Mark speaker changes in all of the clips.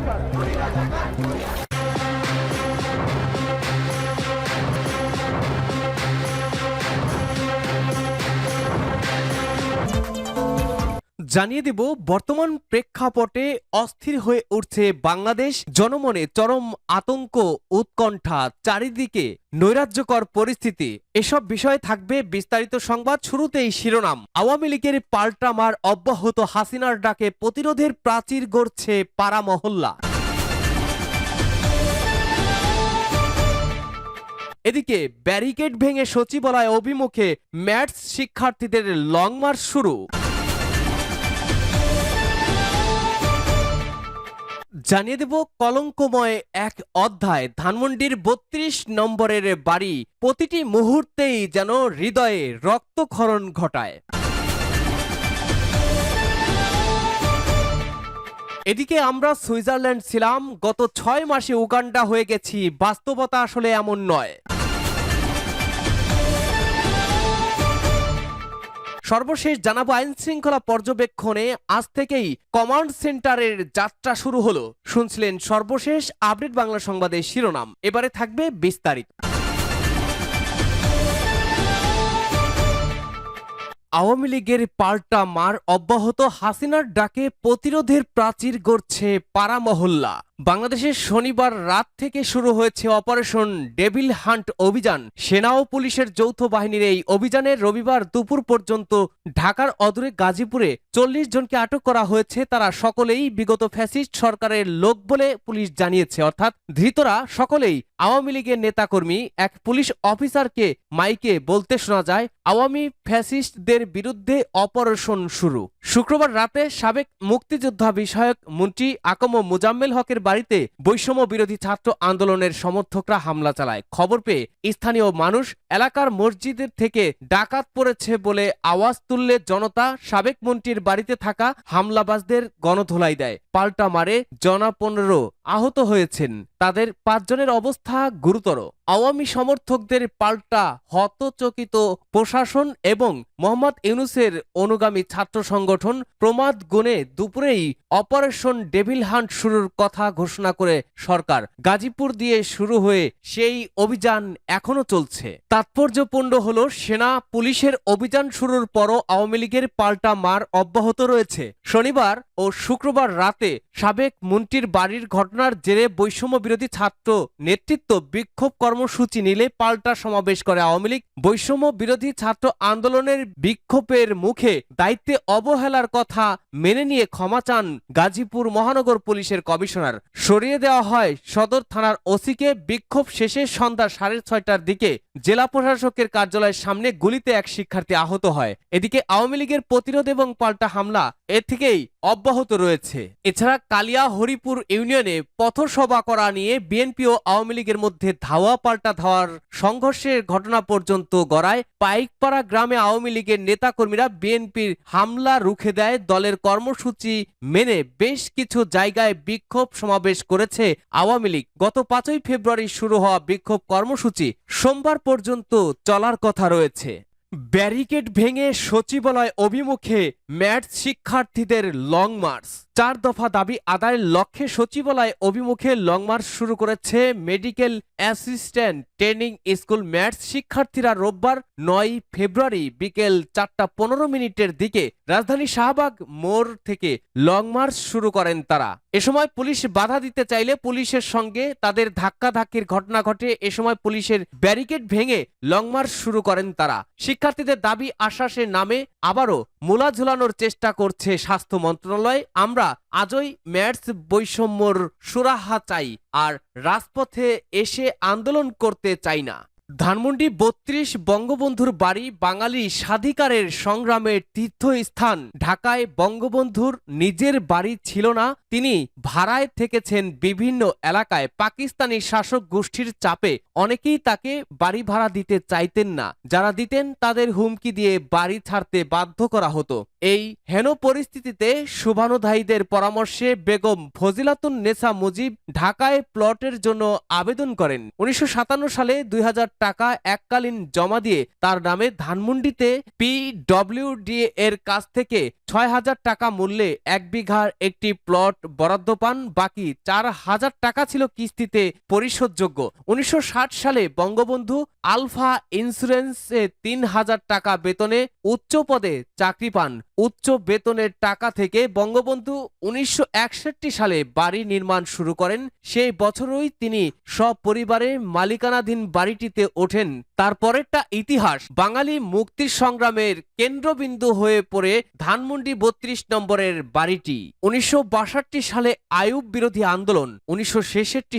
Speaker 1: Thank you. জানিয়ে দেব, বর্তমান প্রেক্ষাপটে অস্থির হয়ে উঠছে বাংলাদেশ। জনমনে চরম আতঙ্ক, উৎকণ্ঠা, চারিদিকে নৈরাজ্যকর পরিস্থিতি। এসব বিষয়ে থাকবে বিস্তারিত সংবাদ শুরুতেই শিরোনাম। আওয়ামী লীগের পাল্টামার অব্যাহত হাসিনার ডাকে প্রতিরোধের প্রাচীর গড়ছে পাড়া মহল্লা। এদিকে ব্যারিকেড ভেঙে সচিবালয় অভিমুখে ম্যাথস শিক্ষার্থীদের লং মার্চ শুরু। জানিয়ে দেব কলঙ্কময় এক অধ্যায়, ধানমন্ডির বত্রিশ নম্বরের বাড়ি। প্রতিটি মুহূর্তেই যেন হৃদয়ে রক্তক্ষরণ ঘটায়। এদিকে আমরা সুইজারল্যান্ড ছিলাম, গত ছয় মাসে উগান্ডা হয়ে গেছি, বাস্তবতা আসলে এমন নয়। সর্বশেষ জানাব আইন শৃঙ্খলা পর্যবেক্ষণে আজ থেকেই কমান্ড সেন্টারের যাত্রা শুরু হলো। শুনছিলেন সর্বশেষ আপডেট বাংলা সংবাদের শিরোনাম। এবারে থাকবে বিস্তারিত। আওয়ামী লীগের পাল্টা মার অব্যাহত হাসিনার ডাকে প্রতিরোধের প্রাচীর গড়ছে পাড়া মহল্লা। বাংলাদেশের শনিবার রাত থেকে শুরু হয়েছে অপারেশন ডেভিল হান্ট অভিযান। সেনা ও পুলিশের যৌথ বাহিনীর এই অভিযানে রবিবার দুপুর পর্যন্ত ঢাকার অদূরে গাজীপুরে চল্লিশ জনকে আটক করা হয়েছে। তারা সকলেই বিগত ফ্যাসিস্ট সরকারের লোক বলে পুলিশ জানিয়েছে। অর্থাৎ ধৃতরা সকলেই আওয়ামী লীগের নেতাকর্মী এক পুলিশ অফিসারকে মাইকে বলতে শোনা যায়, আওয়ামী ফ্যাসিস্টদের বিরুদ্ধে অপারেশন শুরু। শুক্রবার রাতে সাবেক মুক্তিযোদ্ধা বিষয়ক মন্ত্রী আকম মুজাম্মেল হকের বাড়িতে বৈষম্য বিরোধী ছাত্র আন্দোলনের সমর্থকরা হামলা চালায়। খবর পেয়ে স্থানীয় মানুষ এলাকার মসজিদের থেকে ডাকাত পড়েছে বলে আওয়াজ তুললে জনতা সাবেক মন্ত্রীর বাড়িতে থাকা হামলাবাজদের গণধোলাই দেয়। পাল্টা মারে জনা পনেরো আহত হয়েছেন। তাদের পাঁচজনের অবস্থা গুরুতর আওয়ামী সমর্থকদের পাল্টা হতচকিত প্রশাসন এবং মোহাম্মদ ইউনুসের অনুগামী ছাত্র সংগঠন প্রমাদ গুণে দুপুরেই অপারেশন ডেভিল হান্ট শুরুর কথা ঘোষণা করে সরকার। গাজীপুর দিয়ে শুরু হয়ে সেই অভিযান এখনও চলছে। তাৎপর্যপূর্ণ হল সেনা, পুলিশের অভিযান শুরুর পরও আওয়ামী লীগের পাল্টা মার অব্যাহত রয়েছে। শনিবার ও শুক্রবার রাতে সাবেক মন্ত্রীর বাড়ির ঘটনার জেরে বৈষম্য বিরোধী ছাত্র নেতৃত্ব বিক্ষোভ কর্মসূচি নিলে পাল্টা সমাবেশ করে আওয়ামী লীগ। বৈষম্য বিরোধী ছাত্র আন্দোলনের বিক্ষোভের মুখে দায়িত্বে অবহেলার কথা মেনে নিয়ে ক্ষমা চান গাজীপুর মহানগর পুলিশের কমিশনার। সরিয়ে দেওয়া হয় সদর থানার ওসিকে। বিক্ষোভ শেষে সন্ধ্যা সাড়ে ছয়টার দিকে জেলা প্রশাসকের কার্যালয়ের সামনে গুলিতে এক শিক্ষার্থী আহত হয়। এদিকে আওয়ামী লীগের প্রতিরোধ এবং পাল্টা হামলা এ থেকেই অব্যাহত রয়েছে। এছাড়া কালিয়া হরিপুর ইউনিয়নে পথসভা করা নিয়ে বিএনপি ও আওয়ামী লীগের মধ্যে ধাওয়া পাল্টা ধাওয়ার সংঘর্ষের ঘটনা পর্যন্ত গড়ায় পাইকপাড়া গ্রামে আওয়ামী লীগের নেতাকর্মীরা বিএনপির হামলা রুখে দেয়। দলের কর্মসূচি মেনে বেশ কিছু জায়গায় বিক্ষোভ সমাবেশ করেছে আওয়ামী লীগ। গত পাঁচই ফেব্রুয়ারি শুরু হওয়া বিক্ষোভ কর্মসূচি সোমবার পর্যন্ত চলার কথা রয়েছে। ব্যারিকেড ভেঙে সচিবালয় অভিমুখে ম্যাট শিক্ষার্থীদের লং মার্চ। চার দফা দাবি আদায়ের লক্ষ্যে সচিবালয় অভিমুখে লং মার্চ শুরু করেছে medical assistant training school MATS শিক্ষার্থীরা রোববার নয় ফেব্রুয়ারি বিকেল চারটা পনেরো মিনিটের দিকে রাজধানী শাহবাগ মোড় থেকে লং মার্চ শুরু করেন তারা। এ সময় পুলিশ বাধা দিতে চাইলে পুলিশের সঙ্গে তাদের ধাক্কাধাক্কির ঘটনা ঘটে। এ সময় পুলিশের ব্যারিকেড ভেঙে লংমার্চ শুরু করেন তারা। শিক্ষার্থীদের দাবি আশ্বাসের নামে আবারও মোলা ঝুলানোর চেষ্টা করছে স্বাস্থ্য মন্ত্রণালয়। আমরা আজই ম্যাটস বৈষম্যর সুরাহা চাই আর রাজপথে এসে আন্দোলন করতে চাই না। ধানমন্ডি বত্রিশ বঙ্গবন্ধুর বাড়ি বাঙালি স্বাধিকারের সংগ্রামের তীর্থস্থান। ঢাকায় বঙ্গবন্ধুর নিজের বাড়ি ছিল না, তিনি ভাড়ায় থেকেছেন বিভিন্ন এলাকায়। পাকিস্তানি শাসক গোষ্ঠীর চাপে অনেকেই তাকে বাড়ি ভাড়া দিতে চাইতেন না। যারা দিতেন তাদের হুমকি দিয়ে বাড়ি ছাড়তে বাধ্য করা হতো। এই হেন পরিস্থিতিতে শুভানুধায়ীদের পরামর্শে বেগম ফজিলাতুন নেসা মুজিব ঢাকায় প্লটের জন্য আবেদন করেন। উনিশশো সাতান্ন সালে দুই হাজার টাকা এককালীন জমা দিয়ে তার নামে ধানমন্ডিতে পিডব্লিউডি এর কাছ থেকে ছয় হাজার টাকা মূল্যে এক বিঘার একটি প্লট বরাদ্দ পান। বাকি চার হাজার টাকা ছিল কিস্তিতে পরিশোধযোগ্য। উনিশশো ষাট সালে বঙ্গবন্ধু আলফা ইন্স্যুরেন্সে তিন হাজার টাকা বেতনে উচ্চ পদে চাকরি পান। উচ্চ বেতনের টাকা থেকে বঙ্গবন্ধু উনিশশো একষট্টি সালে বাড়ি নির্মাণ শুরু করেন। সেই বছরই তিনি সপরিবারে মালিকানাধীন বাড়িটিতে ওঠেন। তারপরেরটা ইতিহাস। বাঙালি মুক্তির সংগ্রামের কেন্দ্রবিন্দু হয়ে পড়ে ধানমন্ডি বত্রিশ নম্বরের বাড়িটি। উনিশশো বাষট্টি সালে আয়ুব বিরোধী আন্দোলন, উনিশশো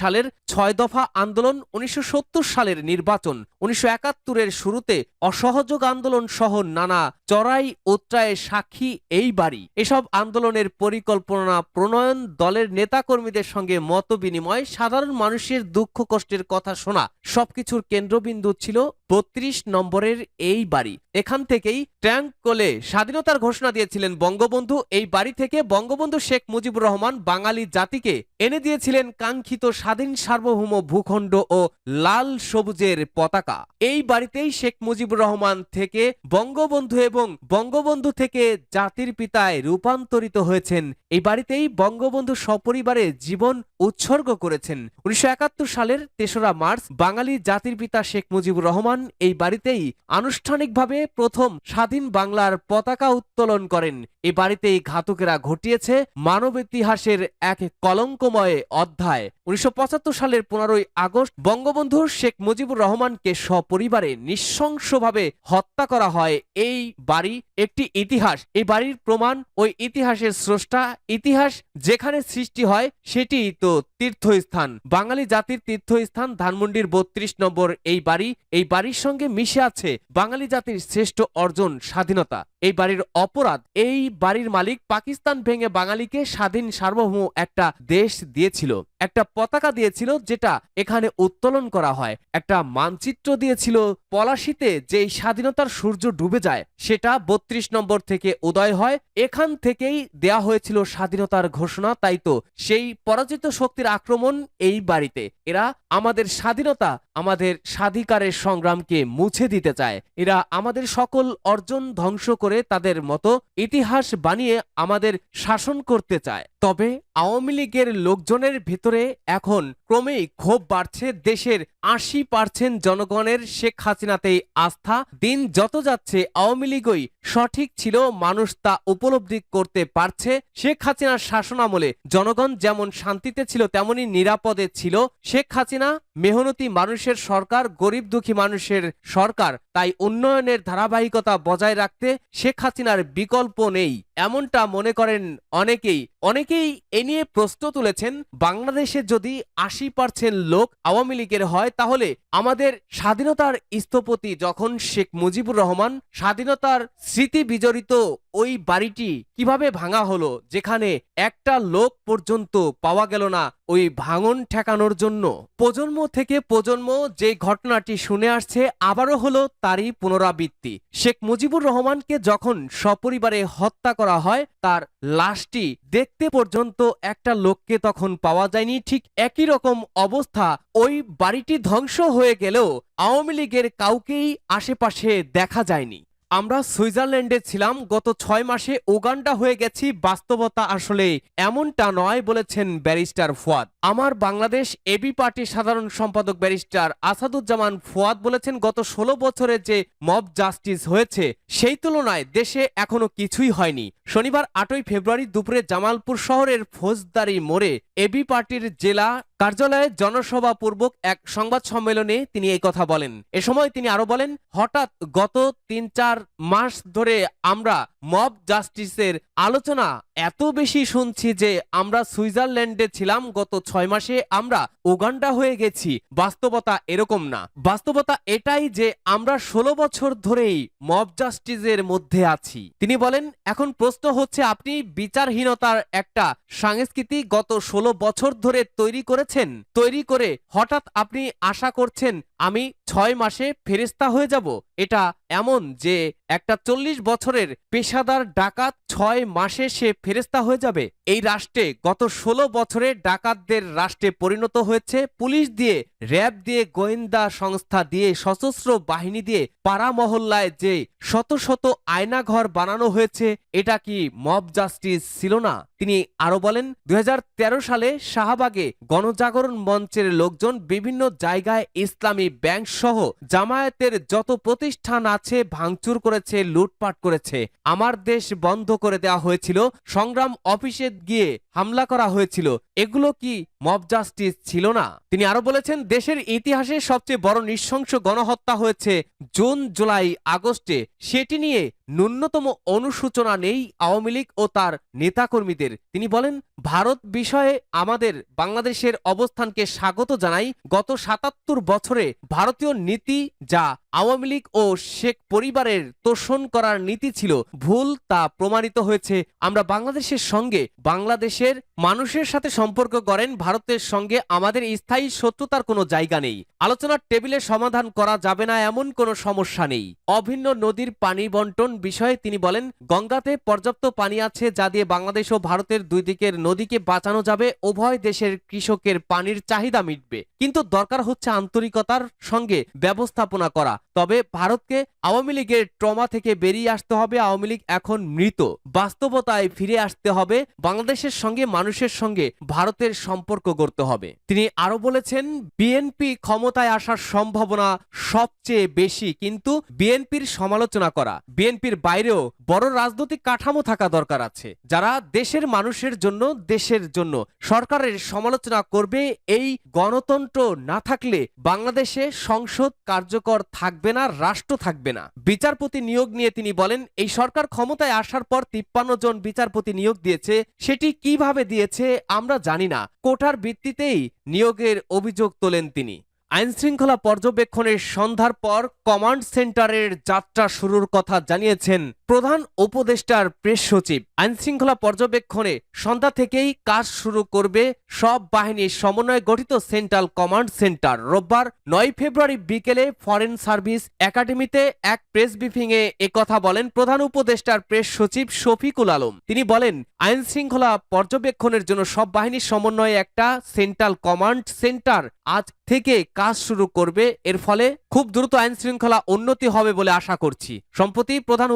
Speaker 1: সালের ছয় দফা আন্দোলন, উনিশশো সত্তর সালের নির্বাচন, উনিশশো একাত্তরের শুরুতে অসহযোগ আন্দোলন সহ নানা চড়াই উত্রায়ের সাক্ষী এই বাড়ি। এসব আন্দোলনের পরিকল্পনা প্রণয়ন দলের নেতাকর্মীদের সঙ্গে মত বিনিময় সাধারণ মানুষের দুঃখ কষ্টের কথা শোনা, সবকিছুর কেন্দ্রবিন্দু ছিল ছিল বত্রিশ নম্বরের এই বাড়ি। এখান থেকেই ট্যাঙ্ক কোলে স্বাধীনতার ঘোষণা দিয়েছিলেন বঙ্গবন্ধু। এই বাড়ি থেকে বঙ্গবন্ধু শেখ মুজিবুর রহমান বাঙালি জাতিকে এনে দিয়েছিলেন কাঙ্ক্ষিত স্বাধীন সার্বভৌম ভূখণ্ড ও লাল সবুজের পতাকা। এই বাড়িতেই শেখ মুজিবুর রহমান থেকে বঙ্গবন্ধু এবং বঙ্গবন্ধু থেকে জাতির পিতায় রূপান্তরিত হয়েছেন। এই বাড়িতেই বঙ্গবন্ধু সপরিবারে জীবন উৎসর্গ করেছেন। উনিশশো একাত্তর সালের তেসরা মার্চ বাঙালি জাতির পিতা শেখ মুজিবুর রহমান এই বাড়িতেই আনুষ্ঠানিকভাবে প্রথম স্বাধীন বাংলার পতাকা উত্তোলন করেন। এ বাড়িতেই ঘাতকেরা ঘটিয়েছে মানব ইতিহাসের এক কলঙ্কময় অধ্যায়। উনিশশো পঁচাত্তর সালের পনেরোই আগস্ট বঙ্গবন্ধু শেখ মুজিবুর রহমানকে সপরিবারে নৃশংসভাবে হত্যা করা হয়। এই বাড়ি একটি ইতিহাস। এই বাড়ির প্রমাণ ওই ইতিহাসের স্রষ্টা। ইতিহাস যেখানে সৃষ্টি হয় সেটি তো তীর্থস্থান। বাঙালি জাতির তীর্থস্থান ধানমন্ডির বত্রিশ নম্বর এই বাড়ি। এই বাড়ির সঙ্গে মিশে আছে বাঙালি জাতির শ্রেষ্ঠ অর্জন, স্বাধীনতা। এই বাড়ির অপরাধ। এই বাড়ির মালিক পাকিস্তান ভেঙে বাঙালিকে স্বাধীন সার্বভৌম একটা দেশ দিয়েছিল। একটা পতাকা দিয়েছিল যেটা এখানে উত্তোলন করা হয়। একটা মানচিত্র দিয়েছিল পলাশিতে যেই স্বাধীনতার সূর্য ডুবে যায়, সেটা বত্রিশ নম্বর থেকে উদয় হয়। এখান থেকেই দেয়া হয়েছিল স্বাধীনতার ঘোষণা, তাই তো সেই পরাজিত শক্তির আক্রমণ এই বাড়িতে। এরা আমাদের স্বাধীনতা, আমাদের স্বাধিকারের সংগ্রামকে মুছে দিতে চায়। এরা আমাদের সকল অর্জন ধ্বংস করে তাদের মতো ইতিহাস বানিয়ে আমাদের শাসন করতে চায়। তবে আওয়ামী লীগের লোকজনের ভেতরে এখন ক্রমেই ক্ষোভ বাড়ছে, দেশের আশি পার্সেন্ট জনগণের শেখ হাসিনাতেই আস্থা দিন যত যাচ্ছে আওয়ামী লীগই সঠিক ছিল মানুষ তা উপলব্ধি করতে পারছে। শেখ হাসিনার শাসনামলে জনগণ যেমন শান্তিতে ছিল, তেমনি নিরাপদে ছিল। শেখ হাসিনা মেহনতি মানুষের সরকার, গরিব দুঃখী মানুষের সরকার। তাই উন্নয়নের ধারাবাহিকতা বজায় রাখতে শেখ হাসিনার বিকল্প নেই। এমনটা মনে করেন অনেকেই। অনেকেই এ নিয়ে প্রশ্ন তুলেছেন, বাংলাদেশে যদি আশি পার্সেন্ট লোক আওয়ামী লীগের হয়, তাহলে আমাদের স্বাধীনতার স্থপতি যখন শেখ মুজিবুর রহমান, স্বাধীনতার স্মৃতি বিজড়িত ওই বাড়িটি কীভাবে ভাঙা হলো, যেখানে একটা লোক পর্যন্ত পাওয়া গেল না ওই ভাঙন ঠেকানোর জন্য? প্রজন্ম থেকে প্রজন্ম যে ঘটনাটি শুনে আসছে, আবারও হলো তারই পুনরাবৃত্তি। শেখ মুজিবুর রহমানকে যখন সপরিবারে হত্যা করা হয়, তার লাশটি দেখতে পর্যন্ত একটা লোককে তখন পাওয়া যায়নি। ঠিক একই রকম অবস্থা, ওই বাড়িটি ধ্বংস হয়ে গেলেও আওয়ামী লীগের কাউকেই আশেপাশে দেখা যায়নি। আমরা সুইজারল্যান্ডে ছিলাম, গত ছয় মাসে ওগান্ডা হয়ে গেছি, বাস্তবতা আসলে এমনটা নয়, বলেছেন ব্যারিস্টার ফুয়াদ। আমার বাংলাদেশ এবি পার্টির সাধারণ সম্পাদক ব্যারিস্টার আসাদুজ্জামান ফুয়াদ বলেছেন, গত ষোলো বছরে যে মব জাস্টিস হয়েছে, সেই তুলনায় দেশে এখনও কিছুই হয়নি। শনিবার আটই ফেব্রুয়ারি দুপুরে জামালপুর শহরের ফৌজদারি মোড়ে এবি পার্টির জেলা কার্যালয়ে জনসভা পূর্বক এক সংবাদ সম্মেলনে তিনি এই কথা বলেন। এ সময় তিনি আরও বলেন, হঠাৎ গত তিন চার মাস ধরে আমরা মব জাস্টিসের আলোচনা এত বেশি শুনছি যে আমরা সুইজারল্যান্ডে ছিলাম গত ছয় মাসে আমরা ওগান্ডা হয়ে গেছি। বাস্তবতা এরকম না। বাস্তবতা এটাই যে আমরা ষোলো বছর ধরেই মব জাস্টিসের মধ্যে আছি। তিনি বলেন, এখন প্রশ্ন হচ্ছে, আপনি বিচারহীনতার একটা সংস্কৃতি গত ষোলো বছর ধরে তৈরি করেছেন? তৈরি করে হঠাৎ আপনি আশা করছেন, আমি ছয় মাসে ফেরিস্তা হয়ে যাব। এটা এমন যে একটা চল্লিশ বছরের পেশাদার ডাকাত ছয় মাসে সে ফেরিস্তা হয়ে যাবে। এই রাষ্ট্রে গত ষোলো বছরে ডাকাতদের রাষ্ট্রে পরিণত হয়েছে পুলিশ দিয়ে র্যাব দিয়ে গোয়েন্দা সংস্থা দিয়ে, সশস্ত্র বাহিনী দিয়ে পাড়া মহল্লায় যে শত শত আয়নাঘর বানানো হয়েছে, এটা কি মব জাস্টিস ছিল না? তিনি আরও বলেন, দুই হাজার তেরো সালে শাহবাগে গণজাগরণ মঞ্চের লোকজন বিভিন্ন জায়গায় ইসলামী ব্যাংক সহ জামায়াতের যত প্রতিষ্ঠান আছে ভাঙচুর করেছে, লুটপাট করেছে। আমার দেশ বন্ধ করে দেওয়া হয়েছিল। সংগ্রাম অফিসে গিয়ে হামলা করা হয়েছিল। এগুলো কি মব জাস্টিস ছিল না? তিনি আরও বলেছেন, দেশের ইতিহাসে সবচেয়ে বড় নৃশংস গণহত্যা হয়েছে জুন, জুলাই, আগস্টে। সেটি নিয়ে ন্যূনতম অনুসূচনা নেই আওয়ামী লীগ ও তার নেতাকর্মীদের। তিনি বলেন, ভারত বিষয়ে আমাদের বাংলাদেশের অবস্থানকে স্বাগত জানাই। গত সাতাত্তর বছরে ভারতীয় নীতি যা আওয়ামী লীগ ও শেখ পরিবারের তোষণ করার নীতি ছিল, ভুল তা প্রমাণিত হয়েছে। আমরা বাংলাদেশের সঙ্গে, বাংলাদেশের মানুষের সাথে সম্পর্ক করেন, ভারতের সঙ্গে আমাদের স্থায়ী শত্রুতার কোনো জায়গা নেই। আলোচনার টেবিলে সমাধান করা যাবে না, এমন কোনো সমস্যা নেই। অভিন্ন নদীর পানি বন্টন বিষয়ে তিনি বলেন, গঙ্গাতে পর্যাপ্ত পানি আছে যা দিয়ে বাংলাদেশ ও ভারতের দুই দিকের নদীকে বাঁচানো যাবে। উভয় দেশের কৃষকের পানির চাহিদা মিটবে। কিন্তু দরকার হচ্ছে আন্তরিকতার সঙ্গে ব্যবস্থাপনা করা। তবে ভারতকে আওয়ামী লীগের ট্রমা থেকে বেরিয়ে আসতে হবে। আওয়ামী লীগ এখন মৃত। বাস্তবতায় ফিরে আসতে হবে। বাংলাদেশের সঙ্গে মানুষের সঙ্গে ভারতের সম্পর্ক গড়তে হবে। তিনি আরও বলেছেন, বিএনপি ক্ষমতায় আসার সম্ভাবনা সবচেয়ে বেশি, কিন্তু বিএনপির সমালোচনা করা, বিএনপির বাইরেও বড় রাজনৈতিক কাঠামো থাকা দরকার আছে। যারা দেশের মানুষের জন্য, দেশের জন্য সরকারের সমালোচনা করবে, এই গণতন্ত্র না থাকলে বাংলাদেশে সংসদ কার্যকর থাকবে না, রাষ্ট্র থাকবে না। বিচারপতি নিয়োগ নিয়ে তিনি বলেন, এই সরকার ক্ষমতায় আসার পর তিপ্পান্ন জন বিচারপতি নিয়োগ দিয়েছে, সেটি কীভাবে দিয়েছে আমরা জানি না। কোটার ভিত্তিতেই নিয়োগের অভিযোগ তোলেন তিনি। আইনশৃঙ্খলা পর্যবেক্ষণের সন্ধ্যার পর কমান্ড সেন্টারের যাত্রা শুরুর কথা জানিয়েছেন প্রধান উপদেষ্টার প্রেস সচিব। আইনশৃঙ্খলা পর্যবেক্ষণে সন্ধ্যা থেকেই কাজ শুরু করবে সব বাহিনীর সমন্বয়ে গঠিত সেন্ট্রাল কমান্ড সেন্টার। রোববার নয় ফেব্রুয়ারি বিকেলে ফরেন সার্ভিস একাডেমিতে এক প্রেস ব্রিফিংয়ে একথা বলেন প্রধান উপদেষ্টার প্রেস সচিব শফিকুল আলম। তিনি বলেন আইন শৃঙ্খলা পর্যবেক্ষণের জন্য সব বাহিনীর সমন্বয়ে একটা সেন্ট্রাল কমান্ড সেন্টার আজ থেকে কাজ শুরু করবে। এর ফলে খুব দ্রুত আইন শৃঙ্খলা উন্নতি হবে বলে আশা করছি। সম্প্রতি প্রধান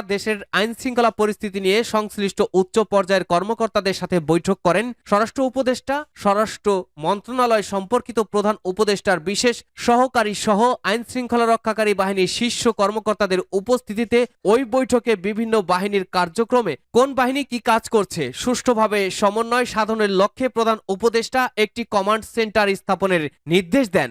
Speaker 1: উপদেষ্টা দেশের আইন শৃঙ্খলা পরিস্থিতি নিয়ে সংশ্লিষ্ট উচ্চ পর্যায়ের কর্মকর্তাদের সাথে বৈঠক করেন স্বরাষ্ট্র উপদেষ্টা, স্বরাষ্ট্র মন্ত্রণালয় সম্পর্কিত প্রধান উপদেষ্টার বিশেষ সহকারী সহ আইন শৃঙ্খলা রক্ষাকারী বাহিনীর শীর্ষ কর্মকর্তাদের উপস্থিতিতে ওই বৈঠকে বিভিন্ন বাহিনীর কার্যক্রমে কোন বাহিনী কি কাজ করছে, সুষ্ঠুভাবে সমন্বয় সাধনের লক্ষ্যে প্রধান উপদেষ্টা একটি কমান্ড সেন্টার স্থাপনের নির্দেশ দেন।